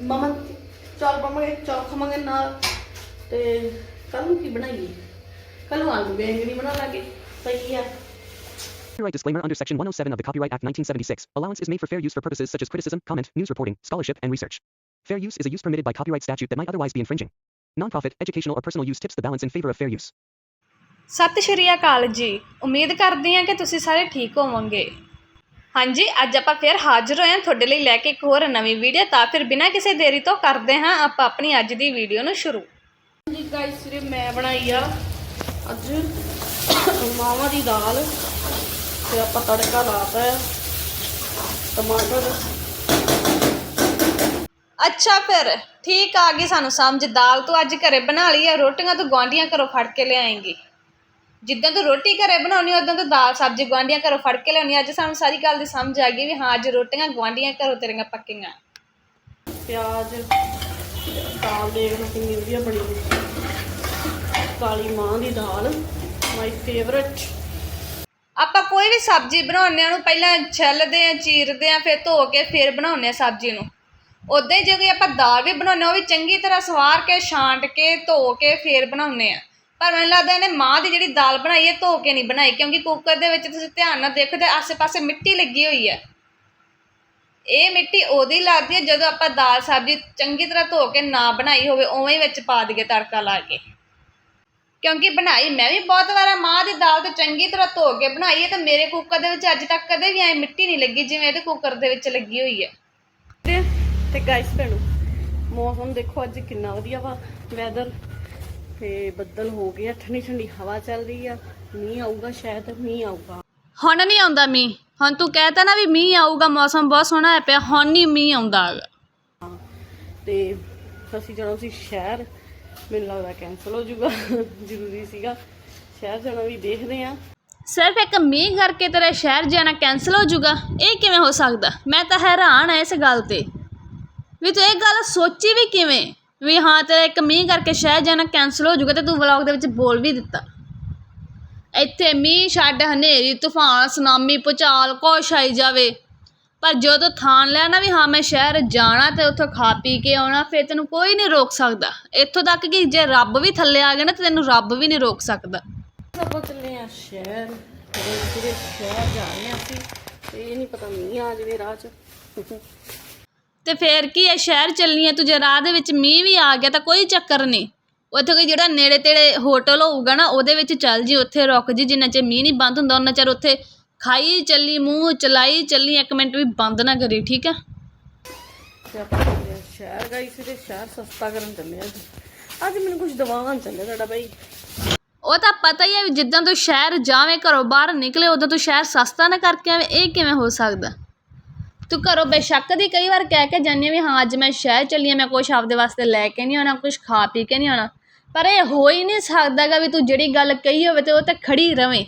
ਮਮਾ ਚੌਲ ਪਾਵਾਂਗੇ ਚੌਲ ਖਾਵਾਂਗੇ ਨਾਲ ਤੇ ਕੱਲ ਨੂੰ ਕੀ ਬਣਾਈਏ ਕੱਲ ਨੂੰ ਆਲੂ ਬੈਂਗਣੀ ਬਣਾ ਲਾਂਗੇ ਸਹੀ ਆ Copyright disclaimer under Section 107 of the Copyright Act 1976. Allowance is made for fair use for purposes such as criticism, comment, news reporting, scholarship, and research. Fair use is a use permitted by copyright statute that might otherwise be infringing. Nonprofit, educational, or personal use tips the balance in favor of fair use. ਸਤਿ ਸ਼੍ਰੀ ਅਕਾਲ ਜੀ ਉਮੀਦ ਕਰਦੀ ਹਾਂ ਕਿ ਤੁਸੀਂ ਸਾਰੇ ਠੀਕ ਹੋਵੋਗੇ ਹਾਂਜੀ ਅੱਜ ਆਪਾਂ ਫਿਰ ਹਾਜ਼ਰ ਹੋਏ ਹਾਂ ਤੁਹਾਡੇ ਲਈ ਲੈ ਕੇ ਇੱਕ ਹੋਰ ਨਵੀਂ ਵੀਡੀਓ ਤਾਂ ਫਿਰ ਬਿਨਾਂ ਕਿਸੇ ਦੇਰੀ ਤੋਂ ਕਰਦੇ ਹਾਂ ਆਪਾਂ ਆਪਣੀ ਅੱਜ ਦੀ ਵੀਡੀਓ ਨੂੰ ਸ਼ੁਰੂ। ਜੀ ਗਾਇਸ ਵੀਰੇ ਮੈਂ ਬਣਾਈ ਆ ਅੱਜ ਮਾਵਾਂ ਦੀ ਦਾਲ। ਤੇ ਆਪਾਂ ਤੜਕਾ ਲਾਤਾ ਆ ਟਮਾਟਰ। ਅੱਛਾ ਫਿਰ ਠੀਕ ਆ ਗਈ ਸਾਨੂੰ ਸਮਝ। ਦਾਲ ਤੂੰ ਅੱਜ ਘਰੇ ਬਣਾ ਲਈ ਆ ਰੋਟੀਆਂ ਤੂੰ ਗੁਆਂਢੀਆਂ ਘਰੋਂ ਫੜ ਕੇ ਲਿਆਏਂਗੀ। ਜਿੱਦਾਂ ਤੂੰ ਰੋਟੀ ਘਰੇ ਬਣਾਉਣੀ ਉਦੋਂ ਤੂੰ ਦਾਲ ਸਬਜ਼ੀ ਗੁਆਂਢੀਆਂ ਘਰੋਂ ਫੜ ਕੇ ਲਿਆਉਣੀ। ਅੱਜ ਸਾਨੂੰ ਸਾਰੀ ਗੱਲ ਦੀ ਸਮਝ ਆ ਗਈ ਵੀ ਹਾਂ ਅੱਜ ਰੋਟੀਆਂ ਗੁਆਂਢੀਆਂ ਘਰੋਂ ਤੇਰੀਆਂ ਪੱਕੀਆਂ। ਪਿਆਜ਼ ਦਾਲ ਦੇਖ ਲਓ ਕਿੰਨੀ ਵਧੀਆ ਬਣੀ ਹੋਈ। ਕਾਲੀ ਮਾਂ ਦੀ ਦਾਲ ਮਾਈ ਫੇਵਰਟ ਆਪਾਂ ਕੋਈ ਵੀ ਸਬਜ਼ੀ ਬਣਾਉਂਦੇ ਆ ਉਹਨੂੰ ਪਹਿਲਾਂ ਛਿੱਲਦੇ ਆ ਚੀਰਦੇ ਆ ਫਿਰ ਧੋ ਕੇ ਫਿਰ ਬਣਾਉਂਦੇ ਆ ਸਬਜ਼ੀ ਨੂੰ। ਉਦਾਂ ਹੀ ਜੇ ਕੋਈ ਆਪਾਂ ਦਾਲ ਵੀ ਬਣਾਉਂਦੇ ਆ ਉਹ ਵੀ ਚੰਗੀ ਤਰ੍ਹਾਂ ਸਵਾਰ ਕੇ ਛਾਂਟ ਕੇ ਧੋ ਕੇ ਫਿਰ ਬਣਾਉਂਦੇ ਆ ਪਰ ਮੈਨੂੰ ਲੱਗਦਾ ਇਹਨੇ ਮਾਂ ਦੀ ਜਿਹੜੀ ਦਾਲ ਬਣਾਈ ਹੈ, ਧੋ ਕੇ ਨਹੀਂ ਬਣਾਈ, ਕਿਉਂਕਿ ਕੁੱਕਰ ਦੇ ਵਿੱਚ ਤੁਸੀਂ ਧਿਆਨ ਨਾਲ ਦੇਖੋ, ਤੇ ਆਸੇ-ਪਾਸੇ ਮਿੱਟੀ ਲੱਗੀ ਹੋਈ ਹੈ। ਇਹ ਮਿੱਟੀ ਉਹਦੀ ਲੱਗਦੀ ਹੈ, ਜਦੋਂ ਆਪਾਂ ਦਾਲ ਸਬਜ਼ੀ ਚੰਗੀ ਤਰ੍ਹਾਂ ਧੋ ਕੇ ਨਾ ਬਣਾਈ ਹੋਵੇ, ਉਵੇਂ ਵਿੱਚ ਪਾ ਦਈਏ ਤੜਕਾ ਲਾ ਕੇ। ਕਿਉਂਕਿ ਬਣਾਈ, ਮੈਂ ਵੀ ਬਹੁਤ ਵਾਰ ਮਾਂ ਦੀ ਦਾਲ ਤੇ ਚੰਗੀ ਤਰ੍ਹਾਂ ਧੋ ਕੇ ਬਣਾਈ ਹੈ, ਤੇ ਮੇਰੇ ਕੁੱਕਰ ਦੇ ਵਿੱਚ ਅੱਜ ਤੱਕ ਕਦੇ ਵੀ ਐ ਮਿੱਟੀ ਨਹੀਂ ਲੱਗੀ, ਜਿਵੇਂ ਇਹਦੇ ਕੁੱਕਰ ਦੇ ਵਿੱਚ ਲੱਗੀ ਹੋਈ ਹੈ। ਤੇ ਗਾਇਸ ਭੈਣੋ, ਮੌਸਮ ਦੇਖੋ ਅੱਜ ਕਿੰਨਾ ਵਧੀਆ ਵਾ ਵੈਦਰ ਤੇ ਬੱਦਲ ਹੋ ਗਏ ਆ ਠੰਡੀ ਠੰਡੀ ਹਵਾ ਚੱਲ ਰਹੀ ਆ ਮੀਂਹ ਆਊਗਾ ਸ਼ਾਇਦ ਮੀਂਹ ਆਊਗਾ। ਹੁਣ ਨਹੀਂ ਆਉਂਦਾ ਮੀਂਹ। ਹੁਣ ਤੂੰ ਕਹਿਤਾ ਨਾ ਵੀ ਮੀਂਹ ਆਊਗਾ ਮੌਸਮ ਬਹੁਤ ਸੋਹਣਾ ਹੋਇਆ ਪਿਆ ਹੁਣ ਨਹੀਂ ਮੀਂਹ ਆਉਂਦਾ ਹੈਗਾ। ਹਾਂ ਤੇ ਅਸੀਂ ਜਾਣਾ ਸੀ ਸ਼ਹਿਰ ਮੈਨੂੰ ਲੱਗਦਾ ਕੈਨਸਲ ਹੋ ਜਾਊਗਾ ਜ਼ਰੂਰੀ ਸੀਗਾ। ਸ਼ਹਿਰ ਜਾਣਾ ਵੀ ਦੇਖਦੇ ਆ ਸਿਰਫ ਇੱਕ ਮੀਂਹ ਕਰਕੇ ਤੇਰਾ ਸ਼ਹਿਰ ਜਾਣਾ ਕੈਨਸਲ ਹੋ ਜਾਊਗਾ ਇਹ ਕਿਵੇਂ ਹੋ ਸਕਦਾ? ਮੈਂ ਤਾਂ ਹੈਰਾਨ ਆ ਇਸ ਗੱਲ ਤੇ। ਵੀ ਤੂੰ ਇਹ ਗੱਲ ਸੋਚੀ ਵੀ ਕਿਵੇਂ? ਵੀ ਹਾਂ, ਤੇਰਾ ਇੱਕ ਮੀਂਹ ਕਰਕੇ ਸ਼ਹਿਰ ਜਾਣਾ ਕੈਨਸਲ ਹੋ ਜਾਊਗਾ ਤੇ ਤੂੰ ਵਲੌਗ ਦੇ ਵਿੱਚ ਬੋਲ ਵੀ ਦਿੱਤਾ। ਇੱਥੇ ਮੀਂਹ ਛੱਡ, ਹਨੇਰੀ, ਤੂਫਾਨ ਸੁਨਾਮੀ ਭੂਚਾਲ, ਕੁਛ ਆਈ ਜਾਵੇ। ਪਰ ਜਦੋਂ ਥਾਨ ਲਿਆ ਵੀ ਹਾਂ, ਮੈਂ ਸ਼ਹਿਰ ਜਾਣਾ ਤੇ ਉੱਥੋਂ ਖਾ ਪੀ ਕੇ ਆਉਣਾ, ਫਿਰ ਤੈਨੂੰ ਕੋਈ ਨਹੀਂ ਰੋਕ ਸਕਦਾ। ਇੱਥੋਂ ਤੱਕ ਕਿ ਜੇ ਰੱਬ ਵੀ ਥੱਲੇ ਆ ਗਿਆ ਨਾ, ਤੇ ਤੈਨੂੰ ਰੱਬ ਵੀ ਨਹੀਂ ਰੋਕ ਸਕਦਾ। ਆਪਾਂ ਚੱਲੇ ਆ ਸ਼ਹਿਰ ਜਿਹੜੇ ਸ਼ਹਿਰ ਜਾ ਰਹੇ ਆ ਅਸੀਂ, ਤੇ ਇਹ ਨਹੀਂ ਪਤਾ ਮੀਂਹ ਆ ਜਾਵੇ ਰਾਹ 'ਚ। ਤੇ ਫੇਰ ਕੀ ਹੈ ਸ਼ਹਿਰ ਚੱਲਣੀ ਹੈ ਤੂੰ ਜੇ ਰਾਹ ਦੇ ਵਿੱਚ ਮੀਂਹ ਵੀ ਆ ਗਿਆ ਤਾਂ ਕੋਈ ਚੱਕਰ ਨਹੀਂ। ਉੱਥੇ ਕੋਈ ਜਿਹੜਾ ਨੇੜੇ ਤੇੜੇ ਹੋਟਲ ਹੋਊਗਾ ਨਾ ਉਹਦੇ ਵਿੱਚ ਚੱਲ ਜੀ ਉੱਥੇ ਰੁਕ ਜੀ ਜਿੰਨਾ ਚਿਰ ਮੀਂਹ ਨਹੀਂ ਬੰਦ ਹੁੰਦਾ ਉਹਨਾਂ ਚਿਰ ਉੱਥੇ ਖਾਈ ਚੱਲੀ ਮੂੰਹ ਚਲਾਈ ਚੱਲੀ ਇੱਕ ਮਿੰਟ ਵੀ ਬੰਦ ਨਾ ਕਰੀ ਠੀਕ ਹੈ ਤੇ ਆਪਾਂ ਚੱਲੇ ਆ ਸ਼ਹਿਰ ਗਈ ਸੀ ਤੇ ਸ਼ਹਿਰ ਸਸਤਾ ਕਰਨ ਚੱਲੇ ਅੱਜ। ਅੱਜ ਮੈਨੂੰ ਕੁਝ ਦਵਾਵਾਂ ਚੱਲੇ ਤੁਹਾਡਾ ਬਾਈ। ਉਹ ਤਾਂ ਪਤਾ ਹੀ ਹੈ ਵੀ ਜਿੱਦਾਂ ਤੂੰ ਸ਼ਹਿਰ ਜਾਵੇਂ ਘਰੋਂ ਬਾਹਰ ਨਿਕਲੇ ਉਦੋਂ ਤੂੰ ਸ਼ਹਿਰ ਸਸਤਾ ਨਾ ਕਰਕੇ ਆਵੇਂ ਇਹ ਕਿਵੇਂ ਹੋ ਸਕਦਾ? ਤੂੰ ਘਰੋਂ ਬੇਸ਼ੱਕ ਦੀ ਕਈ ਵਾਰ ਕਹਿ ਕੇ ਜਾਂਦੀ ਵੀ ਹਾਂ, ਅੱਜ ਮੈਂ ਸ਼ਹਿਰ ਚੱਲੀ ਹਾਂ, ਮੈਂ ਕੁਛ ਆਪਦੇ ਵਾਸਤੇ ਲੈ ਕੇ ਨਹੀਂ ਆਉਣਾ, ਕੁਛ ਖਾ ਪੀ ਕੇ ਨਹੀਂ ਆਉਣਾ। ਪਰ ਇਹ ਹੋ ਹੀ ਨਹੀਂ ਸਕਦਾਗਾ ਵੀ ਤੂੰ ਜਿਹੜੀ ਗੱਲ ਕਹੀ ਹੋਵੇ ਤੇ ਉਹ ਤੇ ਖੜੀ ਰਵੇਂ।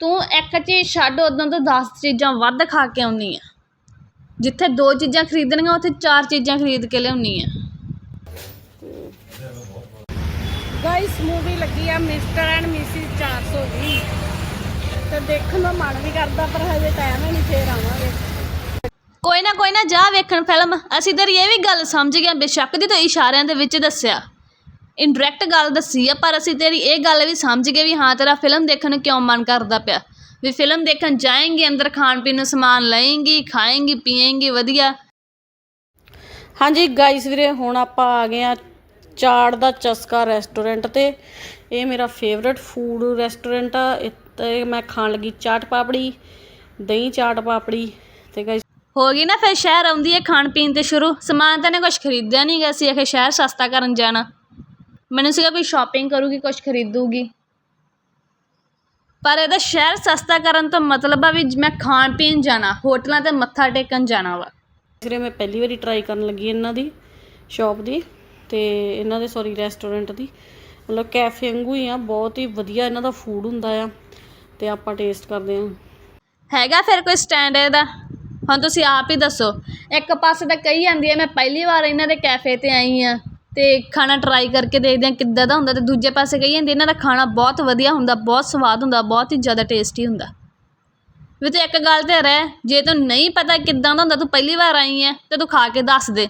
ਤੂੰ ਇੱਕ ਚੀਜ਼ ਛੱਡ, ਉਦੋਂ ਤੋਂ 10 ਚੀਜ਼ਾਂ ਵੱਧ ਖਾ ਕੇ ਆਉਣੀ ਆ। ਜਿੱਥੇ ਦੋ ਚੀਜ਼ਾਂ ਖਰੀਦਣੀਆਂ, ਉੱਥੇ ਚਾਰ ਚੀਜ਼ਾਂ ਖਰੀਦ ਕੇ ਲਿਆਉਣੀ ਆ। ਗਾਇਸ ਮੂਵੀ ਲੱਗੀ ਆ ਮਿਸਟਰ ਐਂਡ ਮਿਸਿਸ 420 ਤੇ ਦੇਖਣ ਦਾ ਮਨ ਵੀ ਕਰਦਾ ਪਰ ਹਜੇ ਟਾਈਮ ਹੀ ਨਹੀਂ ਫੇਰ ਆਵਾਂਗੇ। ਕੋਈ ਨਾ ਕੋਈ ਨਾ ਜਾ ਵੇਖਣ ਫਿਲਮ। ਅਸੀਂ ਤੇਰੀ ਇਹ ਵੀ ਗੱਲ ਸਮਝ ਗਏ ਹਾਂ, ਬੇਸ਼ੱਕ ਦੀ ਤਾਂ ਇਸ਼ਾਰਿਆਂ ਦੇ ਵਿੱਚ ਦੱਸਿਆ। ਇਨਡਾਇਰੈਕਟ ਗੱਲ ਦੱਸੀ ਆ ਪਰ ਅਸੀਂ ਤੇਰੀ ਇਹ ਗੱਲ ਵੀ ਸਮਝ ਗਏ ਵੀ ਹਾਂ ਤੇਰਾ ਫਿਲਮ ਦੇਖਣ ਨੂੰ ਕਿਉਂ ਮਨ ਕਰਦਾ ਪਿਆ? ਵੀ ਫਿਲਮ ਦੇਖਣ ਜਾਏਂਗੀ ਅੰਦਰ ਖਾਣ ਪੀਣ ਨੂੰ ਸਮਾਨ ਲਏਂਗੀ ਖਾਏਂਗੀ ਪੀਏਂਗੀ ਵਧੀਆ। ਹਾਂਜੀ ਗਾਇਸ ਵੀਰੇ ਹੁਣ ਆਪਾਂ ਆ ਗਏ ਆ ਚਾੜ ਦਾ ਚਸਕਾ ਰੈਸਟੋਰੈਂਟ ਤੇ। ਇਹ ਮੇਰਾ ਫੇਵਰਿਟ ਫੂਡ ਰੈਸਟੋਰੈਂਟ ਆ ਇੱਥੇ ਮੈਂ ਖਾਣ ਲੱਗੀ ਚਾਟ ਪਾਪੜੀ ਦਹੀਂ ਚਾਟ ਪਾਪੜੀ ਤੇ ਗਾਇਸ ਹੋ ਗਈ ਨਾ ਫਿਰ ਸ਼ਹਿਰ ਆਉਂਦੀ ਹੈ ਖਾਣ ਪੀਣ ਤੇ ਸ਼ੁਰੂ। ਸਮਾਨ ਤਾਂ ਨੇ ਕੁਝ ਖਰੀਦਿਆ ਨਹੀਂ ਗਾ ਸੀ ਆਖੇ ਸ਼ਹਿਰ ਸਸਤਾ ਕਰਨ ਜਾਣਾ। ਮੈਨੂੰ ਸੀਗਾ ਕੋਈ ਸ਼ਾਪਿੰਗ ਕਰੂਗੀ ਕੁਝ ਖਰੀਦੂਗੀ। ਪਰ ਇਹਦਾ ਸ਼ਹਿਰ ਸਸਤਾ ਕਰਨ ਤੋਂ ਮਤਲਬ ਆ ਵੀ ਮੈਂ ਖਾਣ ਪੀਣ ਜਾਣਾ ਹੋਟਲਾਂ ਤੇ ਮੱਥਾ ਟੇਕਣ ਜਾਣਾ ਵਾ। ਵੀਰੇ ਮੈਂ ਪਹਿਲੀ ਵਾਰੀ ਟਰਾਈ ਕਰਨ ਲੱਗੀ ਇਹਨਾਂ ਦੀ ਸ਼ਾਪ ਦੀ ਤੇ ਇਹਨਾਂ ਦੇ ਸੌਰੀ ਰੈਸਟੋਰੈਂਟ ਦੀ। ਮਤਲਬ ਕੈਫੇ ਵਾਂਗੂ ਹੀ ਆ ਬਹੁਤ ਹੀ ਵਧੀਆ ਇਹਨਾਂ ਦਾ ਫੂਡ ਹੁੰਦਾ ਆ। ਤੇ ਆਪਾਂ ਟੇਸਟ ਕਰਦੇ ਹਾਂ। ਹੈਗਾ ਫਿਰ ਕੋਈ ਸਟੈਂਡ ਇਹਦਾ? ਹੁਣ ਤੁਸੀਂ ਆਪ ਹੀ ਦੱਸੋ। ਇੱਕ ਪਾਸੇ ਤਾਂ ਕਹੀ ਜਾਂਦੀ ਹੈ, ਮੈਂ ਪਹਿਲੀ ਵਾਰ ਇਹਨਾਂ ਦੇ ਕੈਫੇ ਤੇ ਆਈ ਆ ਤੇ ਖਾਣਾ ਟਰਾਈ ਕਰਕੇ ਦੇਖਦੇ ਹਾਂ ਕਿੱਦਾਂ ਦਾ ਹੁੰਦਾ ਤੇ ਦੂਜੇ ਪਾਸੇ ਕਹੀ ਜਾਂਦੀ ਇਹਨਾਂ ਦਾ ਖਾਣਾ ਬਹੁਤ ਵਧੀਆ ਹੁੰਦਾ, ਬਹੁਤ ਸਵਾਦ ਹੁੰਦਾ, ਬਹੁਤ ਹੀ ਜ਼ਿਆਦਾ ਟੇਸਟੀ ਹੁੰਦਾ। ਵੀ ਤੂੰ ਇੱਕ ਗੱਲ ਤੇ ਰਹਿ, ਜੇ ਤੈਨੂੰ ਨਹੀਂ ਪਤਾ ਕਿੱਦਾਂ ਦਾ ਹੁੰਦਾ, ਤੂੰ ਪਹਿਲੀ ਵਾਰ ਆਈ ਹੈ, ਤੇ ਤੂੰ ਖਾ ਕੇ ਦੱਸ ਦੇ।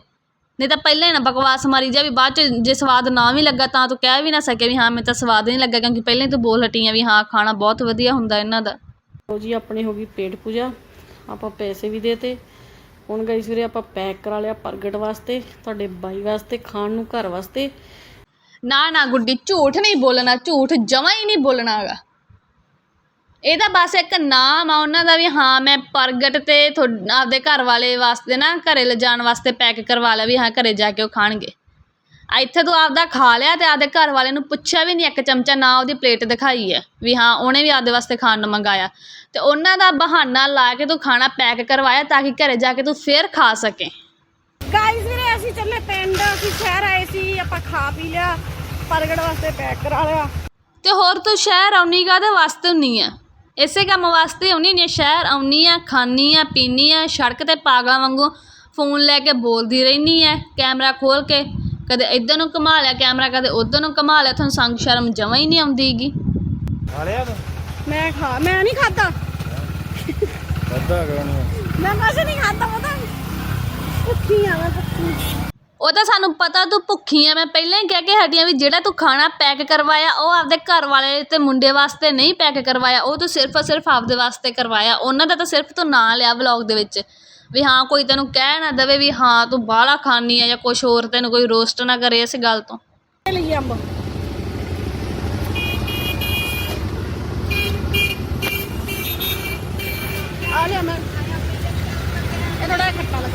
ਨਹੀਂ ਤਾਂ ਪਹਿਲਾਂ ਹੀ ਨਾ ਬਕਵਾਸ ਮਾਰੀ ਜਾ ਵੀ ਬਾਅਦ ਚ ਜੇ ਸਵਾਦ ਨਾ ਵੀ ਲੱਗਾ ਤਾਂ ਤੂੰ ਕਹਿ ਵੀ ਨਾ ਸਕੇ ਵੀ ਹਾਂ ਮੈਨੂੰ ਤਾਂ ਸਵਾਦ ਨਹੀਂ ਲੱਗਾ ਕਿਉਂਕਿ ਪਹਿਲਾਂ ਹੀ ਤੂੰ ਬੋਲ ਹਟੀ ਆ ਵੀ ਹਾਂ ਖਾਣਾ ਬਹੁਤ ਵਧੀਆ ਹੁੰਦਾ ਇਹਨਾਂ ਦਾ। ਲਓ ਜੀ ਆਪਣੀ ਹੋ ਗਈ ਪੇਟ ਪੂਜਾ। ਆਪਾਂ ਪੈਸੇ ਵੀ ਦੇਤੇ। ਹੁਣ ਗਾਈਸ ਵੀਰੇ ਆਪਾਂ ਪੈਕ ਕਰਾ ਲਿਆ ਪ੍ਰਗਟ ਵਾਸਤੇ ਤੁਹਾਡੇ ਬਾਈ ਵਾਸਤੇ ਖਾਣ ਨੂੰ ਘਰ ਵਾਸਤੇ। ਨਾ ਨਾ ਗੁੱਡੀ ਝੂਠ ਨਹੀਂ ਬੋਲਣਾ ਝੂਠ ਜਮਾ ਹੀ ਨਹੀਂ ਬੋਲਣਾ ਹੈਗਾ ਇਹ ਤਾਂ ਬਸ ਇੱਕ ਨਾਮ ਆ ਉਹਨਾਂ ਦਾ ਵੀ ਹਾਂ ਮੈਂ ਪ੍ਰਗਟ ਤੇ ਥੋ- ਆਪਦੇ ਘਰ ਵਾਲੇ ਵਾਸਤੇ ਨਾ ਘਰੇ ਲਿਜਾਣ ਵਾਸਤੇ ਪੈਕ ਕਰਵਾ ਲਿਆ ਵੀ ਹਾਂ ਘਰੇ ਜਾ ਕੇ ਉਹ ਖਾਣਗੇ। ਆ ਇੱਥੇ ਤੂੰ ਆਪਦਾ ਖਾ ਲਿਆ ਤੇ ਆਪਦੇ ਘਰ ਵਾਲੇ ਨੂੰ ਪੁੱਛਿਆ ਵੀ ਨਹੀਂ ਇੱਕ ਚਮਚਾ ਨਾ ਉਹਦੀ ਪਲੇਟ ਦਿਖਾਈ ਹੈ ਵੀ ਹਾਂ ਉਹਨੇ ਵੀ ਆਪਦੇ ਵਾਸਤੇ ਖਾਣ ਨੂੰ ਮੰਗਾਇਆ। ਤੇ ਉਹਨਾਂ ਦਾ ਬਹਾਨਾ ਲਾ ਕੇ ਤੂੰ ਖਾਣਾ ਪੈਕ ਕਰਵਾਇਆ ਤਾਂ ਕਿ ਘਰੇ ਜਾ ਕੇ ਤੂੰ ਫੇਰ ਖਾ ਸਕੇ। ਗਾਈਸ ਵੀਰੇ ਅਸੀਂ ਚੱਲੇ ਪਿੰਡ ਅਸੀਂ ਸ਼ਹਿਰ ਆਏ ਸੀ ਆਪਾਂ ਖਾ ਪੀ ਲਿਆ ਪ੍ਰਗਟ ਵਾਸਤੇ ਪੈਕ ਕਰਾ ਲਿਆ। ਤੇ ਹੋਰ ਤੂੰ ਸ਼ਹਿਰ ਆਉਣੀ ਕਾਹਦੇ ਵਾਸਤੇ ਹੁੰਨੀ ਆ? ਇਸੇ ਕੰਮ ਵਾਸਤੇ ਆਉਣੀ ਨਹੀਂ ਸ਼ਹਿਰ ਆਉਣੀ ਆ ਖਾਣੀ ਆ ਪੀਣੀ ਆ ਸੜਕ ਤੇ ਪਾਗਲਾਂ ਵਾਂਗੂ ਫੋਨ ਲੈ ਕੇ ਬੋਲਦੀ ਰਹਿਨੀ ਐ ਕੈਮਰਾ ਖੋਲ ਕੇ ਕਦੇ ਇੱਧਰ ਨੂੰ ਘੁਮਾ ਲਿਆ ਕੈਮਰਾ ਕਦੇ ਉੱਧਰ ਨੂੰ ਘੁਮਾ ਲਿਆ ਤੁਹਾਨੂੰ ਸੰਗ ਸ਼ਰਮ ਜਮਾਂ ਹੀ ਨਹੀਂ ਆਉਂਦੀਗੀ ਮੈਂ ਖਾ ਮੈਂ ਨਹੀਂ ਖਾਦਾ ਅੱਧਾ ਕਰਨੀ ਮੈਂ ਕੁਛ ਨਹੀਂ ਖਾਦਾ ਪਤਾ ਭੁੱਖੀ ਆ ਮੈਂ ਭੁੱਖੀ। ਉਹ ਤਾਂ ਸਾਨੂੰ ਪਤਾ ਤੂੰ ਭੁੱਖੀ ਆ। ਮੈਂ ਪਹਿਲਾਂ ਹੀ ਕਹਿ ਕੇ ਹਟੀਆਂ ਵੀ ਜਿਹੜਾ ਤੂੰ ਖਾਣਾ ਪੈਕ ਕਰਵਾਇਆ, ਉਹ ਆਪਦੇ ਘਰ ਵਾਲੇ ਤੇ ਮੁੰਡੇ ਵਾਸਤੇ ਨਹੀਂ ਪੈਕ ਕਰਵਾਇਆ। ਉਹ ਤੂੰ ਸਿਰਫ ਸਿਰਫ ਆਪਦੇ ਵਾਸਤੇ ਕਰਵਾਇਆ। ਉਹਨਾਂ ਦਾ ਤਾਂ ਸਿਰਫ ਤੂੰ ਨਾਂ ਲਿਆ ਵਲੌਗ ਦੇ ਵਿੱਚ। ਵੀ ਹਾਂ, ਕੋਈ ਤੈਨੂੰ ਕਹਿ ਨਾ ਦੇਵੇ ਵੀ ਹਾਂ, ਤੂੰ ਬਾਹਲਾ ਖਾਂਦੀ ਆ ਜਾਂ ਕੁਛ ਹੋਰ, ਤੈਨੂੰ ਕੋਈ ਰੋਸਟ ਨਾ ਕਰੇ ਇਸ ਗੱਲ ਤੋਂ। ਲਈ ਅੰਬ ਆ ਲਿਆ ਮੈਂ। ਇਹ ਥੋੜਾ ਖੱਟਾ ਲੱਗਾ।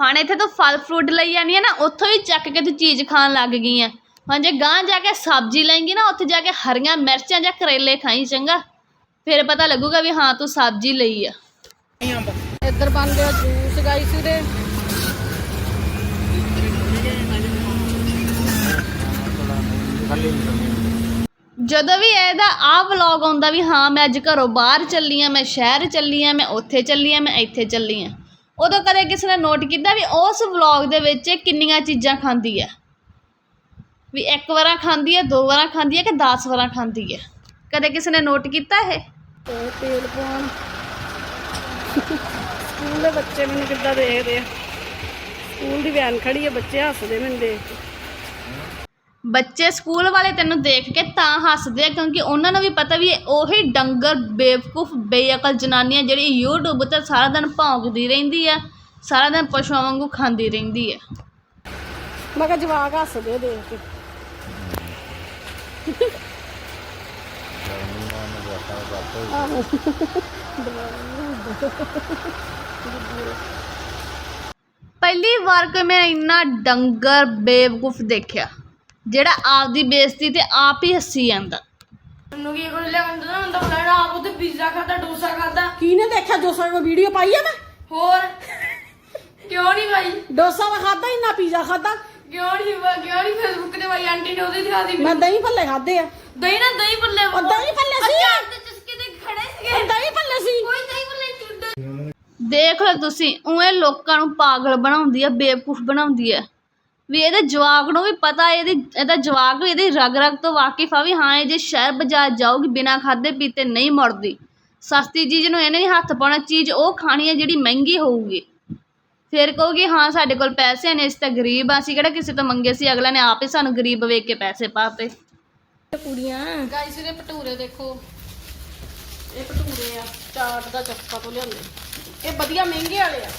ਹੁਣ ਇੱਥੇ ਤੂੰ ਫਲ ਫਰੂਟ ਲਈ ਜਾਨੀ ਆ ਨਾ ਉੱਥੋਂ ਹੀ ਚੱਕ ਕੇ ਤੂੰ ਚੀਜ਼ ਖਾਣ ਲੱਗ ਗਈ ਆ। ਹੁਣ ਜੇ ਗਾਂ ਜਾ ਕੇ ਸਬਜ਼ੀ ਲੈਂਗੀ ਨਾ ਉੱਥੇ ਜਾ ਕੇ ਹਰੀਆਂ ਮਿਰਚਾਂ ਜਾਂ ਕਰੇਲੇ ਖਾਈ ਚੰਗਾ। ਫਿਰ ਪਤਾ ਲੱਗੂਗਾ ਵੀ ਹਾਂ ਤੂੰ ਸਬਜ਼ੀ ਲਈ ਆ। ਇੱਧਰ ਬਣ ਗਿਆ ਜੂਸ ਗਾਈਸ ਵੀਰੇ ਜਦੋਂ ਵੀ ਇਹਦਾ ਆਹ ਵਲੌਗ ਆਉਂਦਾ ਵੀ ਹਾਂ ਮੈਂ ਅੱਜ ਘਰੋਂ ਬਾਹਰ ਚੱਲੀ ਆ ਮੈਂ ਸ਼ਹਿਰ ਚੱਲੀ ਆ ਮੈਂ ਉੱਥੇ ਚੱਲੀ ਆ ਮੈਂ ਇੱਥੇ ਚੱਲੀ ਆ। ਉਦੋਂ ਕਦੇ ਕਿਸੇ ਨੇ ਨੋਟ ਕੀਤਾ ਵੀ ਉਸ ਵਲੌਗ ਦੇ ਵਿੱਚ ਕਿੰਨੀਆਂ ਚੀਜ਼ਾਂ ਖਾਂਦੀ ਆ ਵੀ ਇੱਕ ਵਾਰਾਂ ਖਾਂਦੀ ਆ ਦੋ ਵਾਰਾਂ ਖਾਂਦੀ ਹੈ ਕਿ 10 ਵਾਰਾਂ ਖਾਂਦੀ ਹੈ? ਕਦੇ ਕਿਸੇ ਨੇ ਨੋਟ ਕੀਤਾ ਇਹ? ਤੇਲ ਪਾਉਣ। ਸਕੂਲ ਦੇ ਬੱਚੇ ਮੈਨੂੰ ਕਿੱਦਾਂ ਦੇਖਦੇ ਆ? ਸਕੂਲ ਦੀ ਵੈਨ ਖੜੀ ਹੈ, ਬੱਚੇ ਹੱਸਦੇ ਮੈਨੂੰ ਦੇਖ ਕੇ। ਬੱਚੇ ਸਕੂਲ ਵਾਲੇ ਤੈਨੂੰ ਦੇਖ ਕੇ ਤਾਂ ਹੱਸਦੇ ਆ ਕਿਉਂਕਿ ਉਹਨਾਂ ਨੂੰ ਵੀ ਪਤਾ ਵੀ ਉਹੀ ਡੰਗਰ ਬੇਵਕੂਫ ਬੇਅਕਲ ਜਨਾਨੀਆਂ ਜਿਹੜੀ YouTube ਤੇ ਸਾਰਾ ਦਿਨ ਭੌਂਕਦੀ ਰਹਿੰਦੀ ਆ ਸਾਰਾ ਦਿਨ ਪਸ਼ੂਆਂ ਵਾਂਗੂ ਖਾਂਦੀ ਰਹਿੰਦੀ ਆ ਮੈਂ ਕਿਹਾ ਜਵਾਕ ਹੱਸਦੇ ਆ ਦੇਖ ਕੇ ਆਹੋ। ਪਹਿਲੀ ਵਾਰ ਕਿ ਮੈਂ ਇੰਨਾ ਡੰਗਰ ਬੇਵਕੂਫ ਦੇਖਿਆ ਜਿਹੜਾ ਆਪਦੀ ਬੇਇੱਜ਼ਤੀ ਤੇ ਆਪ ਹੀ ਹੱਸੀ ਜਾਂਦਾ। ਮੈਨੂੰ ਕੀ ਕੁਝ ਲਿਆਉਂਦਾ ਨਾ ਹੁੰਦਾ ਬੁਲਾਣਾ ਆਪ ਉਹਦੇ ਪੀਜ਼ਾ ਖਾਦਾ ਡੋਸਾ ਖਾਦਾ ਕਿਹਨੇ ਦੇਖਿਆ? ਡੋਸਾ ਕੋ ਵੀਡੀਓ ਪਾਈ ਆ ਮੈਂ? ਹੋਰ? ਕਿਉਂ ਨਹੀਂ ਭਾਈ ਡੋਸਾ ਮੈਂ ਖਾਦਾ ਇੰਨਾ ਪੀਜ਼ਾ ਖਾਦਾ ਕਿਉਂ ਨਹੀਂ ਕਿਉਂ ਨਹੀਂ ਫੇਸਬੁੱਕ ਤੇ ਭਾਈ ਆਂਟੀ ਨੇ ਉਹਦੇ ਦਿਖਾ ਦੀ ਮੈਂ ਦਹੀਂ ਭੱਲੇ ਖਾਦੇ ਆ। ਦਹੀਂ ਨਾ ਦਹੀਂ ਭੱਲੇ ਉਹ ਦਹੀਂ ਭੱਲੇ ਸੀ? ਅੱਛਾ ਤੇ ਚਸਕੇ ਤੇ ਖੜੇ ਸੀਗੇ। ਦਹੀਂ ਭੱਲੇ ਸੀ। ਕੋਈ ਦਹੀਂ ਭੱਲੇ ਚੁੱਡਾ ਦੇਖ ਲਓ ਤੁਸੀਂ ਉਵੇਂ ਲੋਕਾਂ ਨੂੰ ਪਾਗਲ ਬਣਾਉਂਦੀ ਆ ਬੇਵਕੂਫ ਬਣਾਉਂਦੀ ਆ। ਵੀ ਇਹਦੇ ਜਵਾਕ ਨੂੰ ਵੀ ਪਤਾ ਇਹਦੀ ਇਹਦਾ ਜਵਾਕ ਵੀ ਇਹਦੀ ਰਗ ਰਗ ਤੋਂ ਵਾਕਿਫ ਆ ਵੀ ਹਾਂ ਇਹ ਜੇ ਸ਼ਹਿਰ ਬਾਜ਼ਾਰ ਜਾਊਗੀ ਬਿਨਾਂ ਖਾਦੇ ਪੀਤੇ ਨਹੀਂ ਮੁੜਦੀ ਸਸਤੀ ਚੀਜ਼ ਨੂੰ ਇਹਨੇ ਨਹੀਂ ਹੱਥ ਪਾਉਣਾ ਚੀਜ਼ ਉਹ ਖਾਣੀ ਹੈ ਜਿਹੜੀ ਮਹਿੰਗੀ ਹੋਊਗੀ। ਫਿਰ ਕਹੂਗੀ ਹਾਂ ਸਾਡੇ ਕੋਲ ਪੈਸੇ ਨੇ ਅਸੀਂ ਤਾਂ ਗਰੀਬ ਆ ਅਸੀਂ ਕਿਹੜਾ ਕਿਸੇ ਤੋਂ ਮੰਗੇ ਸੀ ਅਗਲਾ ਨੇ ਆਪ ਹੀ ਸਾਨੂੰ ਗਰੀਬ ਵੇਖ ਕੇ ਪੈਸੇ ਪਾਤੇ ਕੁੜੀਆਂ। ਗਾਈਸ ਇਹਦੇ ਭਟੂਰੇ ਦੇਖੋ। ਇਹ ਭਟੂਰੇ ਆ ਚਾਟ ਦਾ ਚੱਕਾ ਤੋਂ ਲਿਆਂਦੇ ਇਹ ਵਧੀਆ ਮਹਿੰਗੇ ਵਾਲੇ ਆ।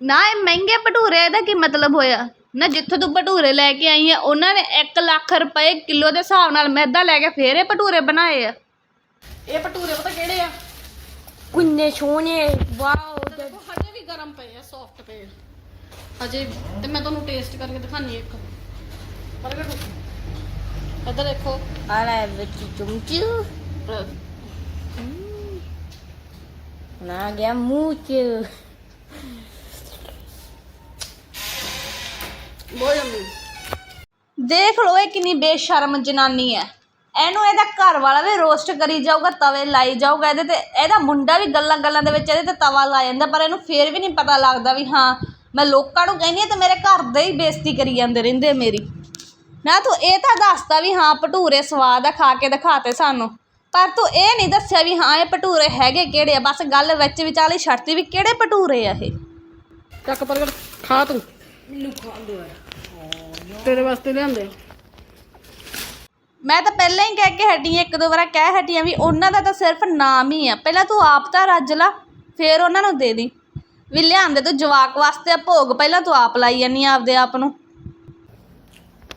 ਨਾ ਇਹ ਮਹਿੰਗੇ ਭਟੂਰੇ ਇਹਦਾ ਕੀ ਮਤਲਬ ਹੋਇਆ? ਨਾ ਜਿੱਥੋਂ ਤੂੰ ਭਟੂਰੇ ਲੈ ਕੇ ਆਈ ਆ ਉਹਨਾਂ ਨੇ 1 ਲੱਖ ਰੁਪਏ ਕਿਲੋ ਦੇ ਹਿਸਾਬ ਨਾਲ ਮੈਦਾ ਲੈ ਕੇ ਫੇਰ ਇਹ ਭਟੂਰੇ ਬਣਾਏ ਆ। ਇਹ ਭਟੂਰੇ ਪਤਾ ਕਿਹੜੇ ਆ? ਕੁੰਨੇ ਸੋਹਣੇ ਵਾਓ ਦੇਖੋ ਹਜੇ ਵੀ ਗਰਮ ਪਏ ਆ ਸੌਫਟ ਪਏ ਆ। ਹਜੇ ਤੇ ਮੈਂ ਤੁਹਾਨੂੰ ਟੇਸਟ ਕਰਕੇ ਦਿਖਾਨੀ ਇੱਕ। ਇੱਧਰ ਦੇਖੋ। ਆਲਾ ਵਿੱਚ ਚੁੰਚੂ ਅਹ, ਨਾ ਗਿਆ ਮੂੰਹ ਚ। ਬਹੁਤ ਦੇਖ ਲਓ ਇਹ ਕਿੰਨੀ ਬੇਸ਼ਰਮ ਜਨਾਨੀ ਹੈ। ਇਹਨੂੰ ਇਹਦਾ ਘਰ ਵਾਲਾ ਵੀ ਰੋਸਟ ਕਰੀ ਜਾਊਗਾ ਤਵੇ ਲਾਈ ਜਾਊਗਾ ਇਹਦੇ ਤੇ। ਇਹਦਾ ਮੁੰਡਾ ਵੀ ਗੱਲਾਂ ਗੱਲਾਂ ਦੇ ਵਿੱਚ ਇਹਦੇ ਤੇ ਤਵਾ ਲਾ ਜਾਂਦਾ ਪਰ ਇਹਨੂੰ ਫੇਰ ਵੀ ਨਹੀਂ ਪਤਾ ਲੱਗਦਾ ਵੀ ਹਾਂ ਮੈਂ ਲੋਕਾਂ ਨੂੰ ਕਹਿੰਦੀ ਹਾਂ ਤੇ ਮੇਰੇ ਘਰ ਦੇ ਹੀ ਬੇਇੱਜ਼ਤੀ ਕਰੀ ਜਾਂਦੇ ਰਹਿੰਦੇ ਆ ਮੇਰੀ। ਨਾ ਤੂੰ ਇਹ ਤਾਂ ਦੱਸਦਾ ਵੀ ਹਾਂ ਭਟੂਰੇ ਸਵਾਦ ਆ ਖਾ ਕੇ ਦਿਖਾਤੇ ਸਾਨੂੰ। ਪਰ ਤੂੰ ਇਹ ਨਹੀਂ ਦੱਸਿਆ ਵੀ ਹਾਂ ਇਹ ਭਟੂਰੇ ਹੈਗੇ ਕਿਹੜੇ ਆ? ਬਸ ਗੱਲ ਵਿੱਚ ਵਿਚਾਲੇ ਛੱਡਤੀ ਵੀ ਕਿਹੜੇ ਭਟੂਰੇ ਆ ਇਹ? ਚੱਕ 버ਗਰ ਖਾ ਤੂੰ। ਮੈਨੂੰ ਖਾਂਦੇ ਆ ਤੇਰੇ ਵਾਸਤੇ ਲਿਆਂਦੇ। ਮੈਂ ਤਾਂ ਪਹਿਲਾਂ ਹੀ ਕਹਿ ਕੇ ਹਟੀ ਹਾਂ ਇੱਕ ਦੋ ਵਾਰ ਕਹਿ ਹਟੀ ਹਾਂ ਵੀ ਉਹਨਾਂ ਦਾ ਤਾਂ ਸਿਰਫ ਨਾਮ ਹੀ ਆ। ਪਹਿਲਾਂ ਤੂੰ ਆਪ ਤਾਂ ਰੱਜ ਲਾ ਫੇਰ ਉਹਨਾਂ ਨੂੰ ਦੇ ਦੀ। ਵੀ ਲਿਆਂਦੇ ਤੂੰ ਜਵਾਕ ਵਾਸਤੇ ਆ ਭੋਗ ਪਹਿਲਾਂ ਤੂੰ ਆਪ ਲਾਈ ਜਾਨੀ ਆਂ ਆਪਦੇ ਆਪ ਨੂੰ।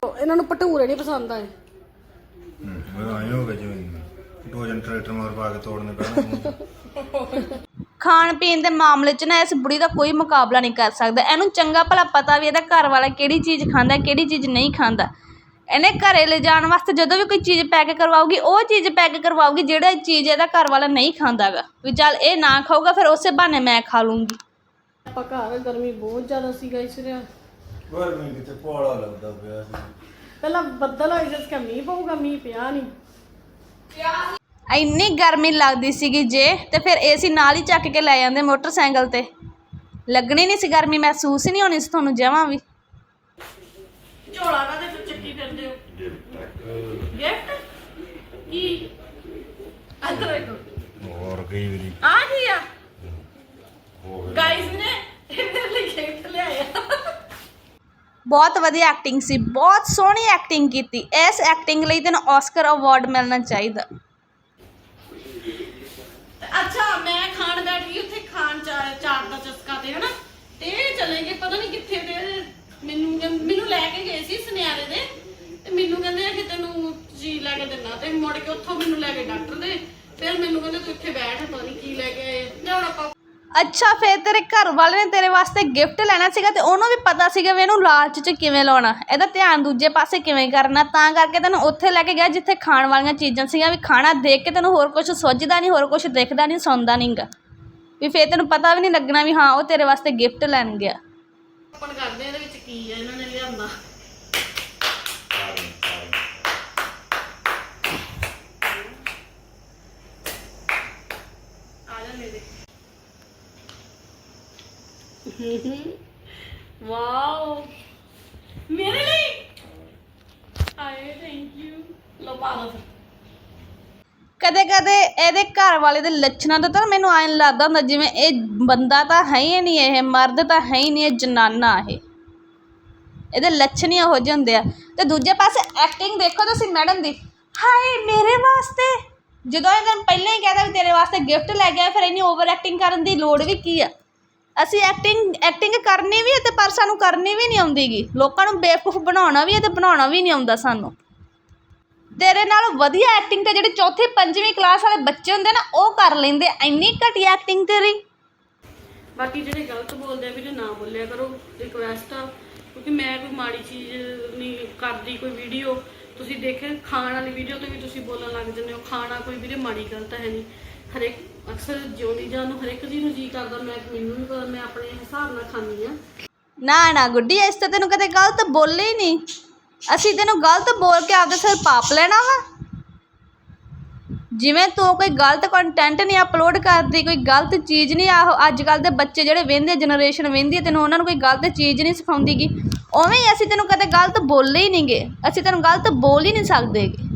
ਉਹ ਇਹਨਾਂ ਨੂੰ ਭਟੂਰੇ ਨਹੀਂ ਪਸੰਦ ਆਏ। ਮੈਂ ਆਏ ਹੋ ਗਏ ਜਿਵੇਂ ਦੋ ਜਨ ਟਰੈਕਟਰ ਮਾਰ ਪਾ ਕੇ ਤੋੜਨੇ ਪੈਣਾ। ਖਾਣ ਪੀਣ ਦੇ ਮਾਮਲੇ 'ਚ ਨਾ ਇਸ ਬੁੜੀ ਦਾ ਕੋਈ ਮੁਕਾਬਲਾ ਨਹੀਂ ਕਰ ਸਕਦਾ। ਇਹਨੂੰ ਚੰਗਾ ਭਲਾ ਪਤਾ ਵੀ ਇਹਦਾ ਘਰ ਵਾਲਾ ਕਿਹੜੀ ਚੀਜ਼ ਖਾਂਦਾ ਕਿਹੜੀ ਚੀਜ਼ ਨਹੀਂ ਖਾਂਦਾ। ਇਹਨੇ ਘਰੇ ਲੈ ਜਾਣ ਵਾਸਤੇ ਜਦੋਂ ਵੀ ਕੋਈ ਚੀਜ਼ ਪੈਕ ਕਰਵਾਉਗੀ ਉਹ ਚੀਜ਼ ਪੈਕ ਕਰਵਾਉਗੀ ਜਿਹੜਾ ਚੀਜ਼ ਇਹਦਾ ਘਰ ਵਾਲਾ ਨਹੀਂ ਖਾਂਦਾਗਾ। ਵੀ ਚੱਲ ਇਹ ਨਾ ਖਾਊਗਾ ਫਿਰ ਉਸੇ ਬਹਾਨੇ ਮੈਂ ਖਾ ਲੂੰਗੀ। ਆਪਾਂ ਘਰ ਗਰਮੀ ਬਹੁਤ ਜ਼ਿਆਦਾ ਸੀ ਗਾਇਸ ਰਿਆ ਪਰ ਮੈਂ ਕਿਤੇ ਪੋਲਾ ਲੱਗਦਾ ਪਿਆ ਸੀ। ਪਹਿਲਾਂ ਬੱਦਲ ਹੋਈ ਜਿਸ ਕਿ ਮੀਂਹ ਪਊਗਾ ਮੀਂਹ ਪਿਆ ਨਹੀਂ। ਇੰਨੀ ਗਰਮੀ ਲੱਗਦੀ ਸੀਗੀ ਜੇ ਤੇ ਫਿਰ ਏਸੀ ਨਾਲ ਹੀ ਚੱਕ ਕੇ ਲੈ ਜਾਂਦੇ ਮੋਟਰਸਾਈਕਲ ਤੇ। ਲੱਗਣੀ ਨਹੀਂ ਸੀ ਗਰਮੀ ਮਹਿਸੂਸ ਹੀ ਨਹੀਂ ਹੋਣੀ ਸੀ ਤੁਹਾਨੂੰ ਜਮਾਂ ਵੀ। ਝੋਲਾ ਕਾਦੇ ਤੇ ਚੱਕੀ ਫਿਰਦੇ ਹੋ? ਗਿਫਟ ਕੀ? ਅੰਦਰ ਦੇਖੋ। ਹੋਰ ਕਈ ਵਾਰੀ। ਆ ਕੀ ਆ? ਗਾਇਸ ਨੇ ਇਹਦੇ ਲਈ ਗਿਫਟ ਲਿਆਇਆ। ਬਹੁਤ ਵਧੀਆ ਐਕਟਿੰਗ ਸੀ ਬਹੁਤ ਸੋਹਣੀ ਐਕਟਿੰਗ ਕੀਤੀ। ਇਸ ਐਕਟਿੰਗ ਲਈ ਤੈਨੂੰ ਆਸਕਰ ਅਵਾਰਡ ਮਿਲਣਾ ਚਾਹੀਦਾ। ਅੱਛਾ, ਮੈਂ ਖਾਣ ਬੈਠ ਗਈ ਉੱਥੇ ਖਾਣ ਚਾਰ ਚਾਰ ਦਾ ਚਸਕਾ ਤੇ, ਹਨਾ? ਤੇ ਇਹ ਚਲੇ ਗਏ ਪਤਾ ਨਹੀਂ ਕਿੱਥੇ ਤੇ ਮੈਨੂੰ ਕਹਿੰ- ਮੈਨੂੰ ਲੈ ਕੇ ਗਏ ਸੀ ਸੁਨਿਆਰੇ ਦੇ, ਤੇ ਮੈਨੂੰ ਕਹਿੰਦੇ ਕਿ ਤੈਨੂੰ ਚੀਜ਼ ਲੈ ਕੇ ਦੇਣਾ ਤੇ ਮੁੜ ਕੇ ਉੱਥੋਂ ਮੈਨੂੰ ਲੈ ਕੇ ਡਾਕਟਰ ਦੇ, ਫਿਰ ਮੈਨੂੰ ਕਹਿੰਦੇ ਤੂੰ ਇੱਥੇ ਬੈਠ, ਪਤਾ ਨਹੀਂ ਕੀ ਲੈ ਕੇ ਆਏ। ਲਿਆਉਣਾ ਆਪਾਂ ਅੱਛਾ, ਫਿਰ ਤੇਰੇ ਘਰ ਵਾਲੇ ਨੇ ਤੇਰੇ ਵਾਸਤੇ ਗਿਫਟ ਲੈਣਾ ਸੀਗਾ ਅਤੇ ਉਹਨੂੰ ਵੀ ਪਤਾ ਸੀਗਾ ਵੀ ਇਹਨੂੰ ਲਾਲਚ 'ਚ ਕਿਵੇਂ ਲਾਉਣਾ। ਇਹਦਾ ਧਿਆਨ ਦੂਜੇ ਪਾਸੇ ਕਿਵੇਂ ਕਰਨਾ, ਤਾਂ ਕਰਕੇ ਤੈਨੂੰ ਉੱਥੇ ਲੈ ਕੇ ਗਿਆ ਜਿੱਥੇ ਖਾਣ ਵਾਲੀਆਂ ਚੀਜ਼ਾਂ ਸੀਗੀਆਂ, ਵੀ ਖਾਣਾ ਦੇਖ ਕੇ ਤੈਨੂੰ ਹੋਰ ਕੁਛ ਸੁੱਝਦਾ ਨਹੀਂ ਹੋਰ ਕੁਛ ਦਿਖਦਾ ਨਹੀਂ ਸੁਣਦਾ ਨਹੀਂਗਾ ਵੀ ਫਿਰ ਤੈਨੂੰ ਪਤਾ ਵੀ ਨਹੀਂ ਲੱਗਣਾ ਵੀ ਹਾਂ, ਉਹ ਤੇਰੇ ਵਾਸਤੇ ਗਿਫਟ ਲੈਣ ਗਿਆ। ਓਪਨ ਕਰਦੇ ਆ ਇਹਦੇ ਵਿੱਚ ਕੀ ਆ, ਇਹਨਾਂ ਨੇ ਲਿਆਂਦਾ ਆ ਜਾ ਮੇਰੇ ਵਾਓ। ਮੇਰੇ ਲਈ? ਆਏ ਥੈਂਕ ਯੂ ਲੋ ਪਾ ਲਓ ਫਿਰ। ਕਦੇ ਕਦੇ ਇਹਦੇ ਘਰ ਵਾਲੇ ਦੇ ਲੱਛਣਾਂ ਤੋਂ ਤਾਂ ਮੈਨੂੰ ਐਂ ਲੱਗਦਾ ਹੁੰਦਾ ਜਿਵੇਂ ਇਹ ਬੰਦਾ ਤਾਂ ਹੈ ਹੀ ਨਹੀਂ, ਇਹ ਮਰਦ ਤਾਂ ਹੈ ਹੀ ਨਹੀਂ, ਇਹ ਜਨਾਨਾ ਇਹ। ਇਹਦੇ ਲੱਛਣ ਹੀ ਇਹੋ ਜਿਹੇ ਹੁੰਦੇ ਆ। ਤੇ ਦੂਜੇ ਪਾਸੇ ਐਕਟਿੰਗ ਦੇਖੋ ਤੁਸੀਂ ਮੈਡਮ ਦੀ। ਹਾਏ, ਮੇਰੇ ਵਾਸਤੇ। ਜਦੋਂ ਇਹ ਤੈਨੂੰ ਪਹਿਲਾਂ ਹੀ ਕਹਿਦਾ ਵੀ ਤੇਰੇ ਵਾਸਤੇ ਗਿਫਟ ਲੈ ਗਿਆ ਫਿਰ ਇੰਨੀ ਓਵਰ ਐਕਟਿੰਗ ਕਰਨ ਦੀ ਲੋੜ ਵੀ ਕੀ ਆ? ਅਸੀਂ ਐਕਟਿੰਗ ਐਕਟਿੰਗ ਕਰਨੀ ਵੀ ਹੈ ਤੇ ਪਰ ਸਾਨੂੰ ਕਰਨੀ ਵੀ ਨਹੀਂ ਆਉਂਦੀਗੀ। ਲੋਕਾਂ ਨੂੰ ਬੇਵਕੂਫ ਬਣਾਉਣਾ ਵੀ ਹੈ ਤੇ ਬਣਾਉਣਾ ਵੀ ਨਹੀਂ ਆਉਂਦਾ ਸਾਨੂੰ। ਤੇਰੇ ਨਾਲ ਵਧੀਆ ਐਕਟਿੰਗ ਤੇ ਜਿਹੜੇ ਚੌਥੀ, ਪੰਜਵੀਂ ਕਲਾਸ ਵਾਲੇ ਬੱਚੇ ਹੁੰਦੇ ਨਾ, ਉਹ ਕਰ ਲੈਂਦੇ ਇੰਨੀ ਘਟੀਆ ਐਕਟਿੰਗ ਤੇਰੀ। ਬਾਕੀ ਜਿਹੜੇ ਗਲਤ ਬੋਲਦੇ ਆ ਵੀਰੇ ਨਾ ਬੋਲਿਆ ਕਰੋ ਰਿਕੁਐਸਟ ਆ। ਕਿਉਂਕਿ ਮੈਂ ਕੋਈ ਮਾੜੀ ਚੀਜ਼ ਨਹੀਂ ਕਰਦੀ, ਕੋਈ ਵੀਡੀਓ ਤੁਸੀਂ ਦੇਖੇ ਖਾਣ ਵਾਲੀ ਵੀਡੀਓ ਤੇ ਵੀ ਤੁਸੀਂ ਬੋਲਣ ਲੱਗ ਜਾਂਦੇ ਹੋ। ਖਾਣਾ ਕੋਈ ਵੀਰੇ ਮਾੜੀ ਗਲਤ ਹੈ ਨਹੀਂ। ਹਰੇਕ ਅਕਸਰ ਜਿਉਂਦੀ ਜਾਨ ਨੂੰ ਹਰੇਕ ਜੀ ਨੂੰ ਜੀ ਕਰਦਾ, ਮੈਂ ਮੈਨੂੰ ਵੀ ਪਤਾ, ਮੈਂ ਆਪਣੇ ਹਿਸਾਬ ਨਾਲ ਖਾਂਦੀ ਆ ਨਾ ਨਾ, ਗੁੱਡੀ, ਇਸ ਤੇ ਤੈਨੂੰ ਕਦੇ ਗਲਤ ਬੋਲੇ ਹੀ ਨਹੀਂ। ਅਸੀਂ ਤੈਨੂੰ ਗਲਤ ਬੋਲ ਕੇ ਆਪਦੇ ਸਿਰ ਪਾਪ ਲੈਣਾ ਵਾ। ਜਿਵੇਂ ਤੂੰ ਕੋਈ ਗਲਤ ਕੰਟੈਂਟ ਨਹੀਂ ਅਪਲੋਡ ਕਰਦੀ, ਕੋਈ ਗਲਤ ਚੀਜ਼ ਨਹੀਂ, ਆਹੋ ਅੱਜ ਕੱਲ ਦੇ ਬੱਚੇ ਜਿਹੜੇ ਵਹਿੰਦੇ ਜਨਰੇਸ਼ਨ ਵਹਿੰਦੀ ਹੈ ਤੈਨੂੰ ਉਹਨਾਂ ਨੂੰ ਕੋਈ ਗਲਤ ਚੀਜ਼ ਨਹੀਂ ਸਿਖਾਉਂਦੀਗੀ ਉਵੇਂ ਹੀ ਅਸੀਂ ਤੈਨੂੰ ਕਦੇ ਗਲਤ ਬੋਲੇ ਹੀ ਨਹੀਂਗੇ ਅਸੀਂ ਤੈਨੂੰ ਗਲਤ ਬੋਲ ਹੀ ਨਹੀਂ ਸਕਦੇਗੇ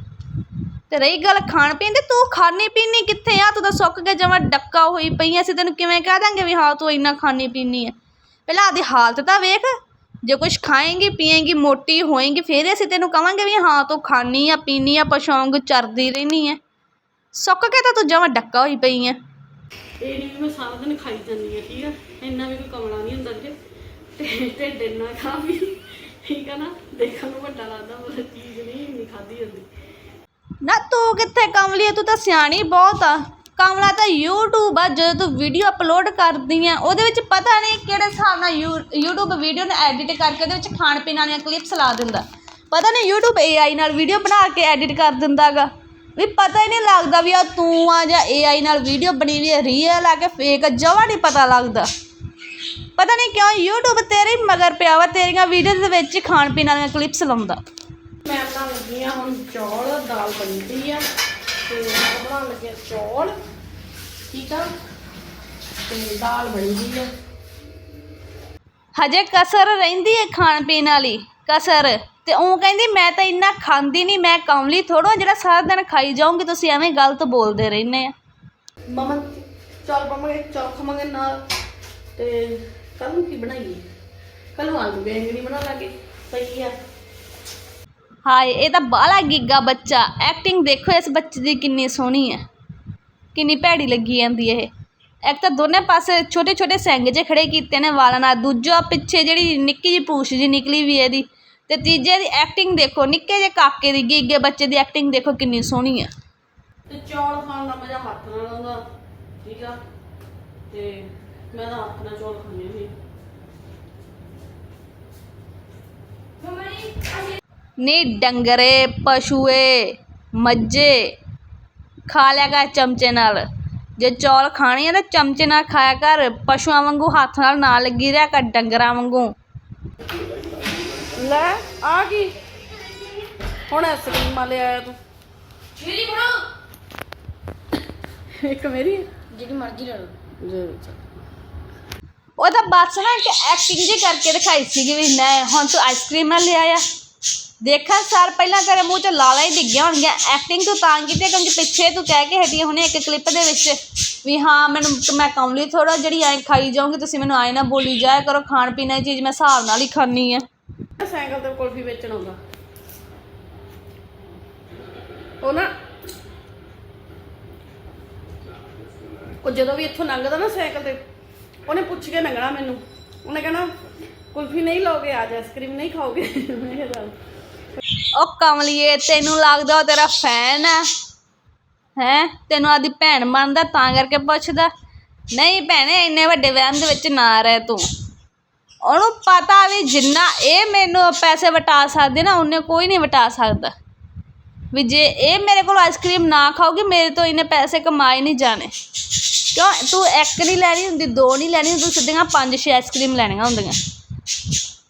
ਤੇ ਰਹੀ ਗੱਲ ਖਾਣ ਪੀਣ ਦੀ? ਤੂੰ ਖਾਣੀ ਪੀਣੀ ਕਿੱਥੇ ਆ? ਤੂੰ ਤਾਂ ਸੁੱਕ ਕੇ ਜਮਾਂ ਡੱਕਾ ਹੋਈ ਪਈ ਆ। ਅਸੀਂ ਤੈਨੂੰ ਕਿਵੇਂ ਕਹਿ ਦਾਂਗੇ ਵੀ ਹਾਂ, ਤੂੰ ਇੰਨਾ ਖਾਣੀ ਪੀਣੀ ਆ। ਪਹਿਲਾਂ ਆਦੀ ਹਾਲਤ ਤਾਂ ਵੇਖ। ਜੇ ਕੁਝ ਖਾਏਂਗੀ, ਪੀਏਂਗੀ, ਮੋਟੀ ਹੋਏਂਗੀ, ਫਿਰ ਅਸੀਂ ਤੈਨੂੰ ਕਵਾਂਗੇ ਵੀ ਹਾਂ, ਤੂੰ ਖਾਣੀ ਆ, ਪੀਣੀ ਆ ਪਸ਼ੌਂਗ ਚਰਦੀ ਰਹਿਣੀ ਆ। ਸੁੱਕ ਕੇ ਤਾਂ ਤੂੰ ਜਮਾ ਡੱਕਾ ਹੋਈ ਪਈ ਆ। ਇਹ ਨਹੀਂ ਵੀ ਮੈਂ ਸਾਰਾ ਦਿਨ ਖਾਈ ਜਾਂਦੀ ਆ, ਠੀਕ ਆ? ਇੰਨਾ ਵੀ ਕੋਈ ਕਮਲਾ ਨਹੀਂ ਹੁੰਦਾ ਵੀਰੇ ਤੇ ਢਿੱਡ ਇੰਨਾ ਖਾ ਵੀ ਠੀਕ ਆ ਨਾ? ਦੇਖਣ ਨੂੰ ਵੱਡਾ ਲੱਗਦਾ ਪਰ ਚੀਜ਼ ਨਹੀਂ ਇੰਨੀ ਖਾਦੀ ਜਾਂਦੀ। ਨਾ ਤੂੰ ਕਿੱਥੇ ਕਮਲੀ ਆ? ਤੂੰ ਤਾਂ ਸਿਆਣੀ ਬਹੁਤ ਆ। ਕਮਲਾ ਤਾਂ YouTube ਆ, ਜਦੋਂ ਤੂੰ ਵੀਡੀਓ ਅਪਲੋਡ ਕਰਦੀ ਆ, ਉਹਦੇ ਵਿੱਚ ਪਤਾ ਨਹੀਂ ਕਿਹੜੇ ਹਿਸਾਬ ਨਾਲ ਯੂ- YouTube ਵੀਡੀਓ ਨੂੰ ਐਡਿਟ ਕਰਕੇ ਉਹਦੇ ਵਿੱਚ ਖਾਣ ਪੀਣ ਵਾਲੀਆਂ ਕਲਿੱਪਸ ਲਾ ਦਿੰਦਾ। ਪਤਾ ਨਹੀਂ YouTube AI ਨਾਲ ਵੀਡੀਓ ਬਣਾ ਕੇ ਐਡਿਟ ਕਰ ਦਿੰਦਾਗਾ। ਵੀ ਪਤਾ ਹੀ ਨਹੀਂ ਲੱਗਦਾ ਵੀ ਆ ਤੂੰ ਆ ਜਾਂ AI ਨਾਲ ਵੀਡੀਓ ਬਣੀ ਵੀ ਰੀਅਲ ਆ ਕਿ ਫੇਕ ਜਵਾ ਨਹੀਂ ਪਤਾ ਲੱਗਦਾ। ਪਤਾ ਨਹੀਂ ਕਿਉਂ YouTube ਤੇਰੇ ਹੀ ਮਗਰ ਪਿਆ ਵਾ, ਤੇਰੀਆਂ ਵੀਡੀਓਜ਼ ਦੇ ਵਿੱਚ ਹੀ ਖਾਣ ਪੀਣ ਵਾਲੀਆਂ ਕਲਿੱਪਸ ਲਾਉਂਦਾ। ਮੈਂ ਬਣਾਉਣ ਲੱਗੀ ਆ ਹੁਣ ਚੌਲ ਦਾਲ ਬਣੀ ਪਈ ਆ ਤੇ ਮੈਂ ਬਣਾਉਣ ਲੱਗੀ ਆ ਚੌਲ ਠੀਕ ਆ? ਤੇ ਦਾਲ ਬਣੀ ਪਈ ਆ। ਹਜੇ ਕਸਰ ਰਹਿੰਦੀ ਹੈ ਖਾਣ ਪੀਣ ਵਾਲੀ ਕਸਰ। ਤੇ ਉਹ ਕਹਿੰਦੀ ਮੈਂ ਤਾਂ ਇੰਨਾ ਖਾਂਦੀ ਨਹੀਂ ਮੈਂ ਕਮਲੀ ਥੋੜੋ ਜਿਹੜਾ ਸਾਰਾ ਦਿਨ ਖਾਈ ਜਾਊਂਗੀ ਤੁਸੀਂ ਐਵੇਂ ਗਲਤ ਬੋਲਦੇ ਰਹਿੰਦੇ ਆ। ਮਮਨ ਚੌਲ ਪਾਵਾਂਗੇ ਚੌਲ ਖਾਵਾਂਗੇ ਨਾਲ। ਤੇ ਕੱਲ ਨੂੰ ਕੀ ਬਣਾਈਏ? ਕੱਲ ਨੂੰ ਆਲੂ ਬੈਂਗਣੀ ਬਣਾ ਲਾਂਗੇ। ਪਈ ਆ। ਹਾਏ ਇਹ ਤਾਂ ਬਾਹਲਾ ਗਿੱਗਾ ਬੱਚਾ। ਐਕਟਿੰਗ ਦੇਖੋ ਇਸ ਬੱਚੇ ਦੀ ਕਿੰਨੀ ਸੋਹਣੀ ਹੈ। ਕਿੰਨੀ ਭੈੜੀ ਲੱਗੀ ਜਾਂਦੀ ਇਹ। ਇੱਕ ਤਾਂ ਦੋਨੇ ਪਾਸੇ ਛੋਟੇ ਛੋਟੇ ਸਿੰਗ ਜੇ ਖੜੇ ਕੀਤੇ ਨੇ ਵਾਲਾਂ ਨਾਲ। ਦੂਜਾ ਪਿੱਛੇ ਜਿਹੜੀ ਨਿੱਕੀ ਜਿਹੀ ਪੂਛ ਜੀ ਨਿਕਲੀ ਵੀ ਇਹਦੀ। ਤੇ ਤੀਜੇ ਦੀ ਐਕਟਿੰਗ ਦੇਖੋ ਨਿੱਕੇ ਜਿਹੇ ਕਾਕੇ ਦੀ ਗਿੱਗੇ ਬੱਚੇ ਦੀ ਐਕਟਿੰਗ ਦੇਖੋ ਕਿੰਨੀ ਸੋਹਣੀ ਹੈ। ਤੇ ਚੌਲ ਖਾਣ ਦਾ ਮਜ਼ਾ ਹੱਥ ਨਾਲ ਆਉਂਦਾ। ਠੀਕ ਆ? ਤੇ ਮੈਂ ਤਾਂ ਹੱਥ ਨਾਲ ਚੌਲ ਖਾਂਦੀ ਸੀ ਨੀ ਡੰਗਰੇ ਪਸ਼ੂਏ ਮੱਝੇ ਖਾ ਲਿਆ ਕਰ ਚਮਚੇ ਨਾਲ। ਜੇ ਚੌਲ ਖਾਣੇ ਆ ਤਾਂ ਚਮਚੇ ਨਾਲ ਖਾਇਆ ਕਰ ਪਸ਼ੂਆਂ ਵਾਂਗੂ ਹੱਥ ਨਾਲ ਨਾ ਲੱਗੀ ਰਿਹਾ ਕਰ ਡੰਗਰਾਂ ਵਾਂਗੂ। ਲੈ ਆ ਕੀ? ਹੁਣ ਆਈਸਕ੍ਰੀਮ ਵਾਲੇ ਆਇਆ ਤੂੰ। ਮੇਰੀ ਬਣਾਓ। ਇੱਕ ਮੇਰੀ? ਜਿਹੜੀ ਮਰਜ਼ੀ ਲੈ ਲਓ। ਉਹ ਤਾਂ ਬਸ ਨਾ ਕਿ ਐਕਟਿੰਗ ਜੀ ਕਰਕੇ ਦਿਖਾਈ ਸੀਗੀ ਵੀ ਨਾ ਹੁਣ ਤੂੰ ਆਈਸਕ੍ਰੀਮ ਨਾਲ ਲਿਆ ਆ ਦੇਖਾਂ ਸਰ ਪਹਿਲਾਂ ਤੇਰੇ ਮੂੰਹ 'ਚ ਲਾਲਾਂ ਹੀ ਡਿੱਗੀਆਂ ਹੋਣਗੀਆਂ। ਐਕਟਿੰਗ ਤੂੰ ਤਾਂ ਕੀਤੀ ਕਿਉਂਕਿ ਪਿੱਛੇ ਤੂੰ ਕਹਿ ਕੇ ਹਟੀ ਹੁਣੇ ਇੱਕ ਕਲਿੱਪ ਦੇ ਵਿੱਚ ਵੀ ਹਾਂ, ਮੈਨੂੰ ਮੈਂ ਕਮਲੀ ਥੋੜਾ ਜਿਹੜੀ ਐਂ ਖਾਈ ਜਾਊਂਗੀ, ਤੁਸੀਂ ਮੈਨੂੰ ਆਏ ਨਾ ਬੋਲੀ ਜਾਇਆ ਕਰੋ, ਖਾਣ ਪੀਣ ਦੀ ਚੀਜ਼ ਮੈਂ ਹਿਸਾਬ ਨਾਲ ਹੀ ਖਾਣੀ ਆ। ਸਾਈਕਲ ਤੇ ਕੁਲਫੀ ਵੇਚਣ ਆਉਂਦਾ। ਉਹ ਨਾ, ਉਹ ਜਦੋਂ ਵੀ ਇੱਥੋਂ ਲੰਘਦਾ ਨਾ ਸਾਈਕਲ ਤੇ, ਉਹਨੇ ਪੁੱਛ ਕੇ ਲੰਘਣਾ ਮੈਨੂੰ। ਉਹਨੇ ਕਹਿਣਾ ਕੁਲਫੀ ਨਹੀਂ ਲਓਗੇ, ਅੱਜ ਆਈਸਕ੍ਰੀਮ ਨਹੀਂ ਖਾਓਗੇ। ਮੈਂ ਕਿਹਾ ਚੱਲ। ਉਹ ਕਮਲੀਏ, ਤੈਨੂੰ ਲੱਗਦਾ ਉਹ ਤੇਰਾ ਫੈਨ ਆ? ਹੈ? ਤੈਨੂੰ ਆਦੀ ਭੈਣ ਮੰਨਦਾ, ਤਾਂ ਕਰਕੇ ਪੁੱਛਦਾ। ਨਹੀਂ ਭੈਣੇ, ਇੰਨੇ ਵੱਡੇ ਵਹਿਮ ਦੇ ਵਿੱਚ ਨਾ ਰਹਿ ਤੂੰ। ਉਹਨੂੰ ਪਤਾ ਵੀ ਜਿੰਨਾ ਇਹ ਮੈਨੂੰ ਪੈਸੇ ਵਟਾ ਸਕਦੇ ਨਾ, ਉਹਨੇ ਕੋਈ ਨਹੀਂ ਵਟਾ ਸਕਦਾ। ਵੀ ਜੇ ਇਹ ਮੇਰੇ ਕੋਲ ਆਈਸਕ੍ਰੀਮ ਨਾ ਖਾਓਗੀ ਮੇਰੇ ਤੋਂ ਇਹਨੇ ਪੈਸੇ ਕਮਾਏ ਨਹੀਂ ਜਾਣੇ। ਕਿਉਂ? ਤੂੰ ਇੱਕ ਨਹੀਂ ਲੈਣੀ ਹੁੰਦੀ, ਦੋ ਨਹੀਂ ਲੈਣੀ ਹੁੰਦੀ ਤੂੰ ਸਿੱਧੀਆਂ ਪੰਜ ਛੇ ਆਈਸਕ੍ਰੀਮ ਲੈਣੀਆਂ ਹੁੰਦੀਆਂ।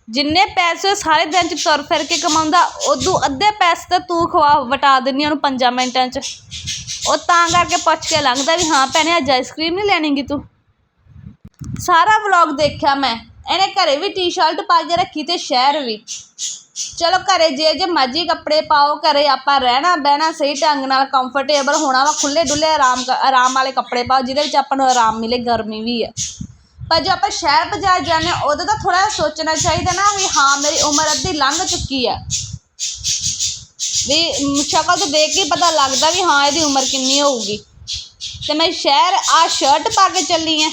ਜਿੰਨੇ ਪੈਸੇ ਸਾਰੇ ਦਿਨ ਚ ਤੁਰ ਫਿਰ ਕੇ ਕਮਾਉਂਦਾ, ਉਦੋਂ ਅੱਧੇ ਪੈਸੇ ਤਾਂ ਤੂੰ ਖਵਾ, ਵਟਾ ਦਿੰਦੀ ਉਹਨੂੰ ਪੰਜਾਂ ਮਿੰਟਾਂ ਚ। ਉਹ ਤਾਂ ਕਰਕੇ ਪੁੱਛ ਕੇ ਲੰਘਦਾ ਵੀ, ਹਾਂ ਭੈਣੇ, ਅੱਜ ਆਈਸਕ੍ਰੀਮ ਨਹੀਂ ਲੈਣੀਗੀ ਤੂੰ? ਸਾਰਾ ਵਲੌਗ ਦੇਖਿਆ ਮੈਂ। ਇਹਨੇ ਘਰੇ ਵੀ ਟੀ-ਸ਼ਰਟ ਪਾ ਕੇ ਰੱਖੀ ਤੇ ਸ਼ਹਿਰ ਵੀ। ਚਲੋ ਘਰੇ ਜੇ ਜੇ ਮਰਜ਼ੀ ਕੱਪੜੇ ਪਾਓ, ਘਰੇ ਆਪਾਂ ਰਹਿਣਾ ਬਹਿਣਾ ਸਹੀ ਢੰਗ ਨਾਲ ਕੰਫਰਟੇਬਲ ਹੋਣਾ ਵਾ ਖੁੱਲੇ ਡੁੱਲੇ ਆਰਾਮ ਆਰਾਮ ਵਾਲੇ ਕੱਪੜੇ ਪਾਓ, ਜਿਹਦੇ ਵਿੱਚ ਆਪਾਂ ਨੂੰ ਆਰਾਮ ਮਿਲੇ, ਗਰਮੀ ਵੀ ਹੈ ਪਰ ਜੇ ਆਪਾਂ ਸ਼ਹਿਰ ਬਾਜ਼ਾਰ ਜਾਂਦੇ ਹਾਂ ਉਦੋਂ ਤਾਂ ਥੋੜਾ ਸੋਚਣਾ ਚਾਹੀਦਾ ਨਾ ਵੀ ਹਾਂ ਮੇਰੀ ਉਮਰ ਅੱਧੀ ਲੰਘ ਚੁੱਕੀ ਆ ਵੀ ਮ, ਸ਼ਕਲ ਤੋਂ ਦੇਖ ਕੇ ਪਤਾ ਲੱਗਦਾ ਵੀ ਹਾਂ ਇਹਦੀ ਉਮਰ ਕਿੰਨੀ ਹੋਊਗੀ। ਤੇ ਮੈਂ ਸ਼ਹਿਰ ਆ ਸ਼ਰਟ ਪਾ ਕੇ ਚੱਲੀ ਆ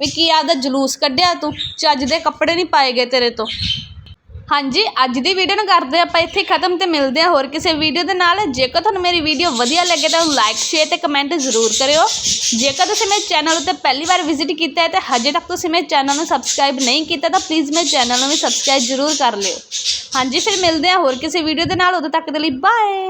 ਵੀ ਕੀ ਆਪਦਾ ਜਲੂਸ ਕੱਢਿਆ ਤੂੰ? ਚੱਜ ਦੇ ਕੱਪੜੇ ਨਹੀਂ ਪਾਏ ਗਏ ਤੇਰੇ ਤੋਂ। ਹਾਂਜੀ, ਅੱਜ ਦੀ ਵੀਡੀਓ ਨੂੰ ਕਰਦੇ ਆਪਾਂ ਇੱਥੇ ਖਤਮ ਤੇ ਮਿਲਦੇ ਹਾਂ ਹੋਰ ਕਿਸੇ ਵੀਡੀਓ ਦੇ ਨਾਲ। ਜੇਕਰ ਤੁਹਾਨੂੰ ਮੇਰੀ ਵੀਡੀਓ ਵਧੀਆ ਲੱਗੇ ਤਾਂ ਲਾਈਕ ਸ਼ੇਅਰ ਤੇ ਕਮੈਂਟ ਜ਼ਰੂਰ ਕਰਿਓ। ਜੇਕਰ ਤੁਸੀਂ ਮੇਰੇ ਚੈਨਲ ਉੱਤੇ ਪਹਿਲੀ ਵਾਰ ਵਿਜ਼ਿਟ ਕੀਤਾ ਹੈ ਤੇ ਹਜੇ ਤੱਕ ਤੁਸੀਂ ਮੇਰੇ ਚੈਨਲ ਨੂੰ ਸਬਸਕ੍ਰਾਈਬ ਨਹੀਂ ਕੀਤਾ ਤਾਂ ਪਲੀਜ਼ ਮੇਰੇ ਚੈਨਲ ਨੂੰ ਵੀ ਸਬਸਕ੍ਰਾਈਬ ਜ਼ਰੂਰ ਕਰ ਲਿਓ। ਹਾਂਜੀ, ਫਿਰ ਮਿਲਦੇ ਹਾਂ ਹੋਰ ਕਿਸੇ ਵੀਡੀਓ ਦੇ ਨਾਲ। ਉਦੋਂ ਤੱਕ ਦੇ ਲਈ ਬਾਏ